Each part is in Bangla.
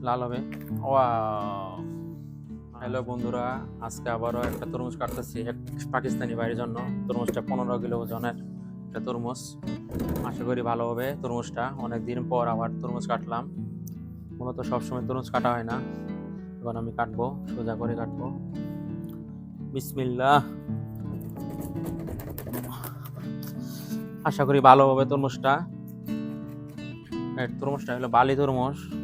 লাল হবে। ওয়া হ্যালো বন্ধুরা, আজকে আবারও একটা তরমুজ কাটতেছি, এক পাকিস্তানি বাড়ির জন্য। তরমুজটা পনেরো কিলো ওজনের একটা তরমুজ। আশা করি ভালো হবে তরমুজটা। অনেক দিন পর আবার তরমুজ কাটলাম। মূলত সবসময় তরমুজ কাটা হয় না। এখন আমি কাটবো, সোজা করে কাটবো। বিসমিল্লাহ। আশা করি ভালো হবে তরমুজটা। তরমুজটা হলো বালি তরমুজ।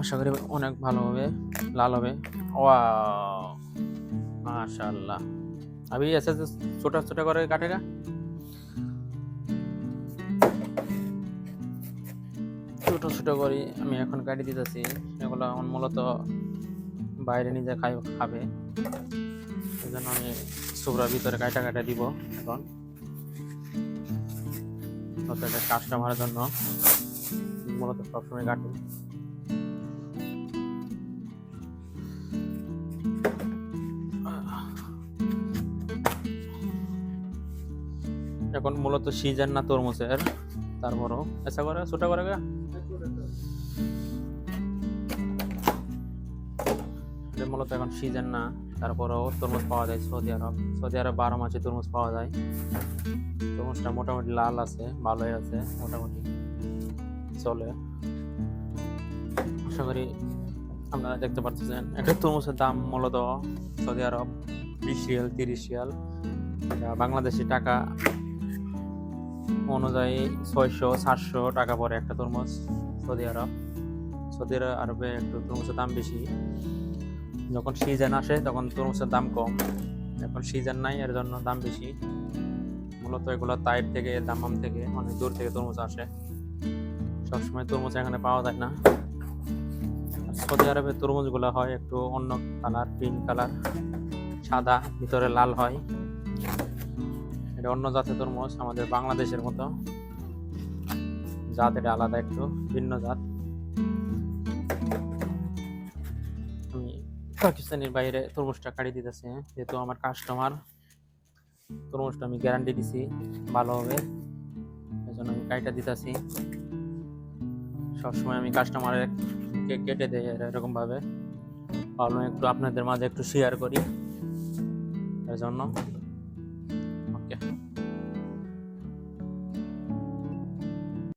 আশা করি অনেক ভালো হবে লাল হবে ওয়া মাশাআল্লাহ अभी ऐसे ऐसे छोटा छोटा করে কাটেগা ছোট ছোট করে আমি এখন কাটি দিতেছি এগুলো আমার মূলত বাইরে নিজে খাই খাবে এই জন্য আমি সুবরার ভিতরে কাটা কাটা দিব এখন প্রত্যেকটা কাস্টমারের জন্য মূলত সবসময় কাটি এখন মূলত সিজন না তরমুজের? তারপরও? এসা করে, ছোট করে গা। মূলত এখন সিজন না, তারপরেও তরমুজ পাওয়া যায় সৌদি আরব। সৌদি আরব বারো মাসে তরমুজ পাওয়া যায়। তরমুজটা মোটামুটি লাল আছে, ভালোই আছে, মোটামুটি। চলে। আশা করি আপনারা দেখতে পাচ্ছেন একটা তরমুজের দাম মূলত সৌদি আরব, বিশ রিয়াল, তিরিশ রিয়াল। বাংলাদেশি টাকা অনুযায়ী ছয়শো, সাতশো টাকা পরে একটা তরমুজ সৌদি আরব। সৌদি আরবে একটু তরমুজের দাম বেশি। যখন সিজন আসে তখন তরমুজের দাম কম। এখন সিজন নাই, এর জন্য দাম বেশি। মূলত এগুলো তাইর থেকে, দামাম থেকে, অনেক দূর থেকে তরমুজ আসে। সবসময় তরমুজ এখানে পাওয়া যায় না। সৌদি আরবের তরমুজগুলো হয় একটু অন্য কালার পিঙ্ক কালার, সাদা, ভিতরে লাল হয়। এটা অন্য জাতের তরমুজ, আমাদের বাংলাদেশের মতো। জাত এটা আলাদা একটু, ভিন্ন জাত। আমি পাকিস্তানের বাইরে তরমুজটা কাটি দিতেছি, যেহেতু আমার কাস্টমার তরমুজটা আমি গ্যারান্টি দিছি, ভালো হবে। এই জন্য আমি কাইটা দিতেছি। সবসময় আমি কাস্টমারের কেটে দেই এরকম ভাবে ভাবলাম একটু আপনাদের মাঝে একটু শেয়ার করি। এর জন্য।